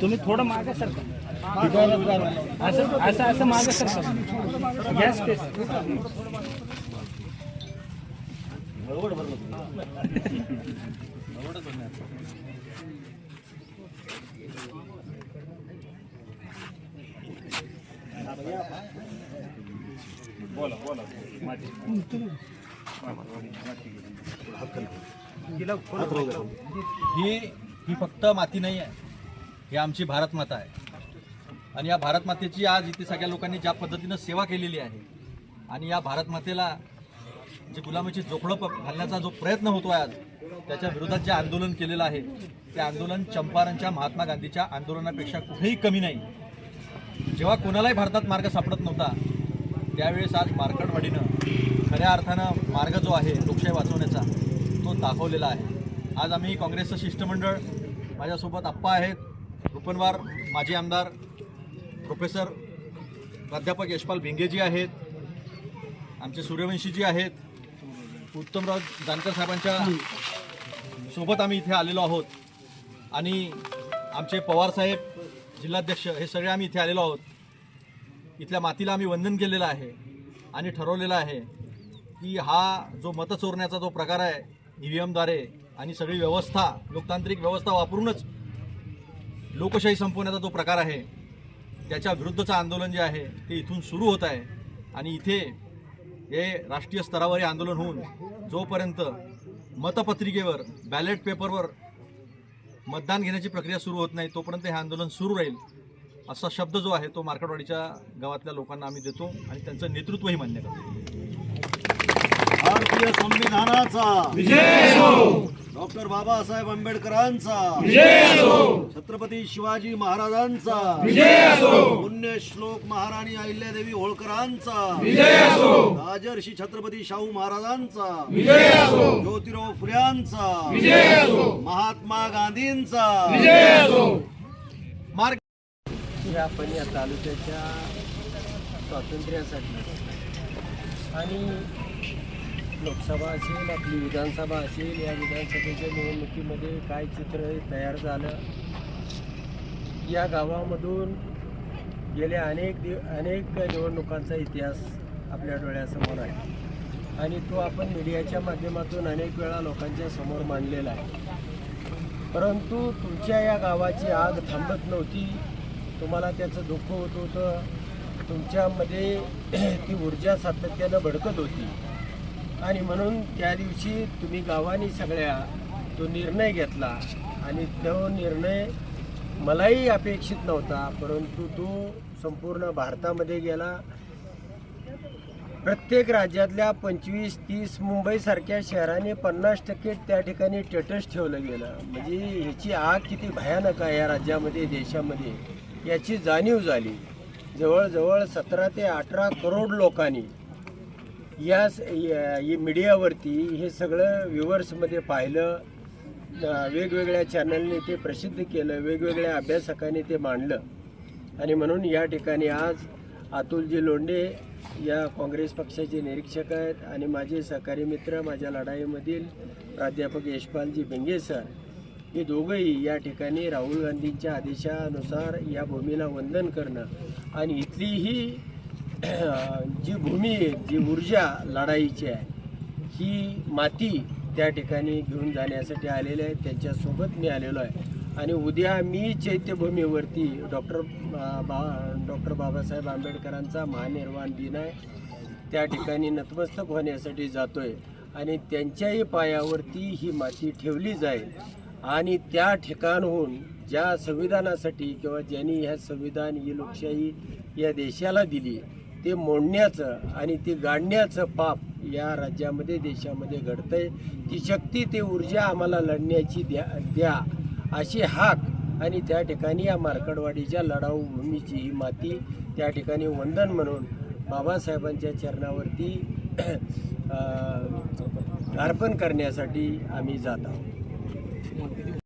तुम्ही थोडं मागे सर असं असं असं मागे सर या स्पेस ही ही फक्त माती नाही आहे. ही आमची भारत माता आहे. आणि या भारत मातेची आज इथे सगळ्या लोकांनी ज्या पद्धतीनं सेवा केलेली आहे आणि या भारत मातेला जे गुलामीची जोखडं प- घालण्याचा जो प्रयत्न होतो आहे आज त्याच्या विरोधात जे आंदोलन केलेलं आहे ते आंदोलन चंपारणच्या महात्मा गांधीच्या आंदोलनापेक्षा कुठेही कमी नाही. जेव्हा कोणालाही भारतात मार्ग सापडत नव्हता त्यावेळेस आज मार्कडवाडीनं खऱ्या अर्थानं मार्ग जो आहे लोकशाही वाचवण्याचा तो दाखवलेला आहे. आज आम्ही काँग्रेसचं शिष्टमंडळ माझ्यासोबत आप्पा आहेत रुपनवार माजी आमदार प्रोफेसर प्राध्यापक यशपाल भिंगेजी आहेत आमचे सूर्यवंशीजी आहेत उत्तमराव जानकर साहेबांच्या सोबत आम्ही इथे आलेलो आहोत. आणि आमचे पवार साहेब जिल्हाध्यक्ष हे सगळे आम्ही इथे आलेलो आहोत. इथल्या मातीला आम्ही वंदन केलेलं आहे आणि ठरवलेलं आहे. की हा जो मत चोरण्याचा जो प्रकार आहे ई व्ही एमद्वारे आणि सगळी व्यवस्था लोकतांत्रिक व्यवस्था वापरूनच लोकशाही संपवण्याचा जो प्रकार आहे त्याच्या विरुद्धचं आंदोलन जे आहे ते इथून सुरू होत आहे. आणि इथे हे राष्ट्रीय स्तरावर हे आंदोलन होऊन जोपर्यंत मतपत्रिकेवर बॅलेट पेपरवर मतदान घेण्याची प्रक्रिया सुरू होत नाही तोपर्यंत हे आंदोलन सुरू राहील असा शब्द जो आहे तो मार्केटवाडीच्या गावातल्या लोकांना आम्ही देतो आणि त्यांचं नेतृत्वही मान्य करतो. भारतीय संविधानाचा. डॉक्टर बाबासाहेब आंबेडकरांचा. छत्रपती शिवाजी महाराजांचा. पुण्य श्लोक महाराणी अहिल्यादेवी होळकरांचा. राजर्षी छत्रपती शाहू महाराजांचा. ज्योतिराव फुल्यांचा महात्मा गांधींचा. मार्ग या तालुक्याच्या स्वातंत्र्यासाठी. आणि लोकसभा असेल आपली विधानसभा असेल या विधानसभेच्या निवडणुकीमध्ये काय चित्र हे तयार झालं? या गावामधून गेल्या अनेक दिव अनेक निवडणुकांचा इतिहास आपल्या डोळ्यासमोर आहे. आणि तो आपण मीडियाच्या माध्यमातून अनेक वेळा लोकांच्या समोर मांडलेला आहे. परंतु तुमच्या या गावाची आग थांबत नव्हती. तुम्हाला त्याचं दुःख होत होतं. तुमच्यामध्ये ती ऊर्जा सातत्यानं भडकत होती. आणि म्हणून त्या दिवशी तुम्ही गावाने सगळ्या तो निर्णय घेतला. आणि तो निर्णय मलाही अपेक्षित नव्हता परंतु तो संपूर्ण भारतामध्ये गेला. प्रत्येक राज्यातल्या पंचवीस तीस मुंबईसारख्या शहराने पन्नास टक्के त्या ठिकाणी टेटस ठेवलं गेलं. म्हणजे ह्याची आग किती भयानक आहे या राज्यामध्ये देशामध्ये याची जाणीव झाली. जवळजवळ सतरा ते अठरा करोड लोकांनी या या- मीडियावरती हे सगळं व्ह्युअर्समध्ये पाहिलं वेगवेगळ्या चॅनलने ते प्रसिद्ध केलं वेगवेगळ्या अभ्यासकांनी ते मांडलं. आणि म्हणून या ठिकाणी आज अतुलजी लोंढे या काँग्रेस पक्षाचे निरीक्षक आहेत आणि माझे सहकारी मित्र माझ्या लढाईमधील प्राध्यापक यशपालजी बेंगे सर हे दोघंही या ठिकाणी राहुल गांधींच्या आदेशानुसार या भूमीला वंदन करणं. आणि इथलीही जी भूमी आहे जी ऊर्जा लढाईची आहे ही माती त्या ठिकाणी घेऊन जाण्यासाठी आलेले आहे त्यांच्यासोबत मी आलेलो आहे. आणि उद्या मी चैत्यभूमीवरती डॉक्टर बा डॉक्टर बाबासाहेब आंबेडकरांचा महानिर्वाण दिन आहे. त्या ठिकाणी नतमस्तक होण्यासाठी जातो आहे आणि त्यांच्याही पायावरती ही माती ठेवली जाईल. आणि त्या ठिकाणहून ज्या संविधानासाठी किंवा ज्यांनी ह्या संविधान ही लोकशाही या देशाला दिली ते मोडण्याचं आणि ते गाडण्याचं पाप या राज्यामध्ये देशामध्ये घडतंय. ती शक्ती ते ऊर्जा आम्हाला लढण्याची द्या द्या अशी हाक आणि त्या ठिकाणी या मार्कडवाडीच्या लढाऊ भूमीची ही माती त्या ठिकाणी वंदन म्हणून बाबासाहेबांच्या चरणावरती अर्पण करण्यासाठी आम्ही जात आहोत.